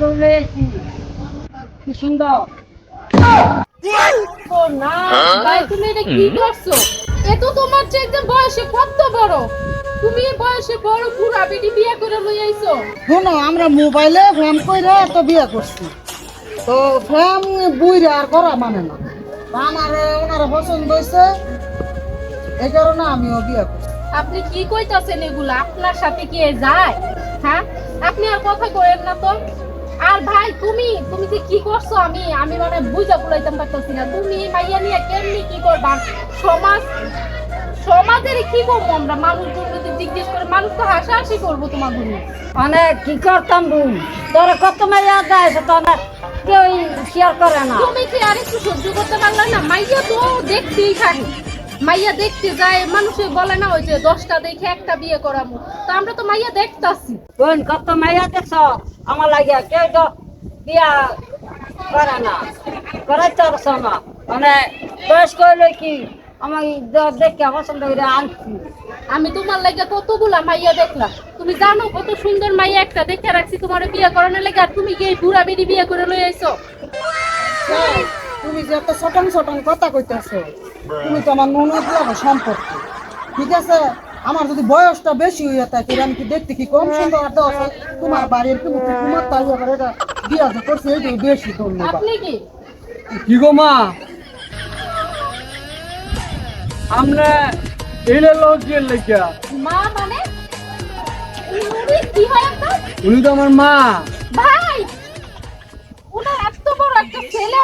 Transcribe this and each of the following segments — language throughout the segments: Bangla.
দৌড়ে এসেছি। কি সুন্দর। ও না ভাই তুমি এটা কি করছ? এ তো তোমার চেয়ে একদম বয়সে কত বড়। তুমি এই বয়সে বড় বুড়া বেটি বিয়ে করে লই আইছো। শোনো আমরা মোবাইলে ফ্রেম কইরা তো বিয়ে করছি। তো ফ্রেম বুইরা আর করা মানে না। আমার ওনারা পছন্দ হয়েছে এই কারণে আমিও বিয়ে করছি। আপনি কি কইতাছেন এগুলা? আপনার সাথে কি যায়? হ্যাঁ আপনি আর কথা কইেন না তো। আর ভাই তুমি তুমি যে কি করছ আমি আমি মানে বুঝা বুলাইতাম পারতেছি না। তুমি মাইয়া নিয়ে কেমনি কি করবা? সমাজ সমাজের কি করব আমরা? মানুষজন যদি জিজ্ঞেস করে মানুষ তো হাসাহাসি করব তোমার নিয়ে। মানে কি করতাম বোন তোর কত মাইয়া দেয় তো অনেক কেউ শেয়ার করে না। তুমি কি আর একটু সহ্য করতে পারলে না? মাইয়া তো দেখতেই থাকে। মাইয়া দেখতে যায় মানুষে বলে না ওই যে দশটা দেখে একটা বিয়ে করাবো তো আমরা তো মাইয়া দেখতাছি। বোন কত মাইয়া দেখছ? আমার লাগিয়া কেউ তো বিয়া করে না। করে তোর সমা মানে বয়স্ক হইলে কি আমার দেখে পছন্দ করে আনছি। আমি তোমার লাগে কতগুলা মাইয়া দেখলাম। তুমি জানো কত সুন্দর মাইয়া একটা দেখে রাখছি তোমার বিয়ে করানোর লাগে আর তুমি গিয়ে বুড়া বেরি বিয়ে করে লই আইছো তুমি যে একটা ছোটন ছোটন কথা কইতেছো। তুমি তো আমার ননদ লাগো সম্পর্ক ঠিক আছে? আমার যদি বয়সটা বেশি হইয়া থাকে আমি কি দেখতে কি কম সুন্দর? আর আছে? তোমার বাড়ির কি মুখে তোমার তাই আবার এটা বিয়া যে করছে এইটাই বেশি ধন্যবাদ কি? কি গো মা? আমরা এলে লেখা মা মানে? উনি কি হয় আপনার? উনি তো আমার মা। ভাই ওনার এত বড় একটা ছেলে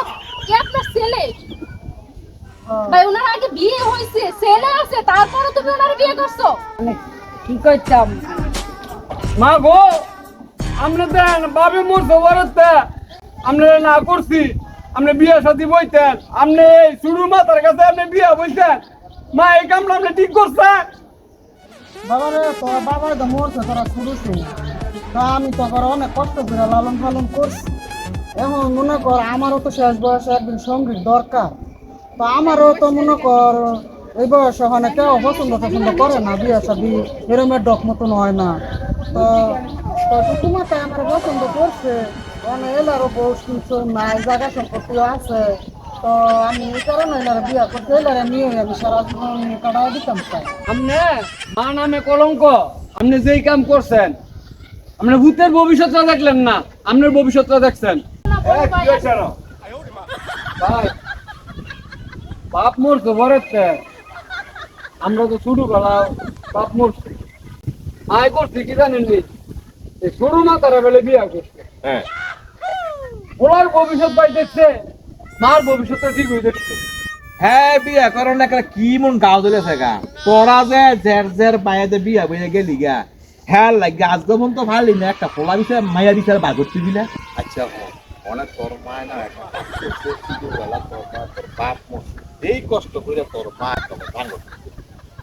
আপনার ছেলে? ভাই ওনার আগে বিয়ে হয়েছে ছেলে আছে তারপরে তুমি ওনার বিয়ে করছ? কি করতাম মা গো আমরা দেন বাবে মোর সবারতে আমরা না করছি আমরা বিয়ে বইতেন। আপনি এই শুরু মাতার কাছে আপনি বিয়ে বইতেন। মা এই কামটা আপনি ঠিক করছেন? বাবা রে তোর বাবা তো মরছে তোরা শুরুছে তা আমি তো আবার অনেক কষ্ট করে লালন পালন করছি। এখন মনে কর আমারও তো শেষ বয়সে একদিন সংগীত দরকার। তো আমারও তো মনে কর এই বয়সে হয় কেউ পছন্দ পছন্দ করে না বিয়ে শাদি এরমের ডক মতন হয় না। তো তো তোমাকে আমার পছন্দ করছে। মানে এলারও বউ শুনছো নাই জায়গা সম্পত্তি আছে। তো আমি এই কারণে এলার বিয়ে করতে এলারে নিয়ে আমি সারা জীবন কাটাই দিতাম চাই আপনি মা নামে কলঙ্ক আপনি যেই কাম করছেন আপনি ভূতের ভবিষ্যৎটা দেখলেন না আপনার ভবিষ্যৎটা দেখছেন। ভাই বাপ মরছে বরেতে আমরা তো শুরু করা বাপ মরছে। আয় করছি কি জানেন নি? এই সরু মাতারা বেলে বিয়া করছে। হ্যাঁ। ওনার ভবিষ্যৎ পাই দেখছে মার ভবিষ্যৎটা ঠিক হয়ে দেখছে হ্যাঁ বিয়া করার না কি মন গাও দিলে গা তোরা যে জের জের বাইরে বিয়া বইয়া গেলি গা হ্যাঁ লাগে আজ মন তো ভালি না একটা পোলা বিষয় মাইয়া বিষয় বার করতে দিলে আচ্ছা অনেক তোর মায় না এখন তোর মা তোর বাপ মরছে। এই কষ্ট করে তোর মা একটা ভাঙ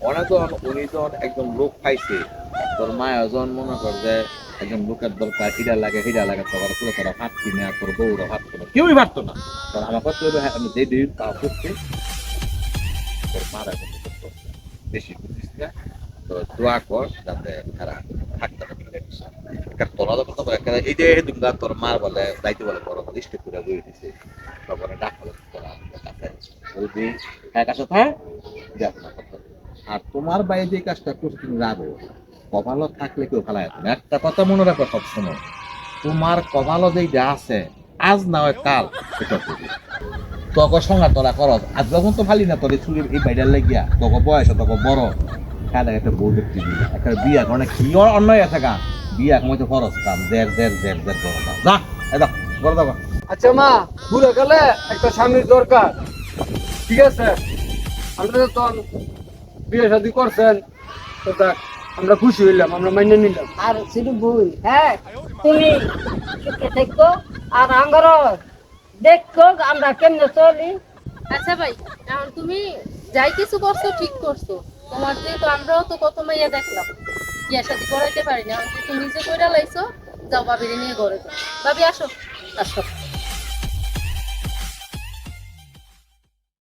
অনেক তো উনি তো একদম লোক পাইছে। তোর মা এজন মনে কর যে একজন লোকের দরকার হিডা লাগে হিডা লাগে তোর করে তোরা ভাত কিনে তোর বউরা ভাত কিনে। কেউই পারতো না। কারণ আমার হলো হ্যাঁ, আমি যে দিন তা করতে তোর মারা করতে বেশি বুঝিস না। তো দোয়া কর যাতে তারা থাকতে পারে। কারণ তোরা তো কথা বলে এই যে তুমি তোর মার বলে দায়িত্ব বলে বড় দৃষ্টি করে কথা। আর তোমার বাইরে যে কাজটা তুমি রাখো থাকলে কেউ ফেলা না একটা কথা মনে রাখো সবসময়। তোমার কপালও আছে, আজ না হয় কাল এটা করবে তোকে সঙ্গা তোরা করস আজ যখন তো ভালি না তোর চুরির এই বাইরের লাগিয়া, তোকে বয়স, তোকে বড়। খেলা একটা বউ দেখতে একটা বিয়া মানে কি অন্যায় আছে গা বিয়া তো খরচ কাম জের জের জের জের করো না। যা এটা করে দাও আচ্ছা মা ঘুরে গেলে একটা স্বামীর দরকার ঠিক আছে? আমরা তো তখন বিয়ে শাদি করছেন তো দেখ, আমরা খুশি হইলাম আমরা মাইনে নিলাম। আর শুধু বই হ্যাঁ তুমি থাকো আর আঙ্গর দেখো আমরা কেমনে চলি। আচ্ছা ভাই এখন তুমি যাই কিছু করছ ঠিক করছ। তোমার যেহেতু আমরাও তো কত মাইয়া দেখলাম। বিয়ে শাদি করাইতে পারি না। তুমি নিজে কইরা লাইছো, যাও বাবিরে নিয়ে গড়ে যাও। ভাবি আসো। আসো।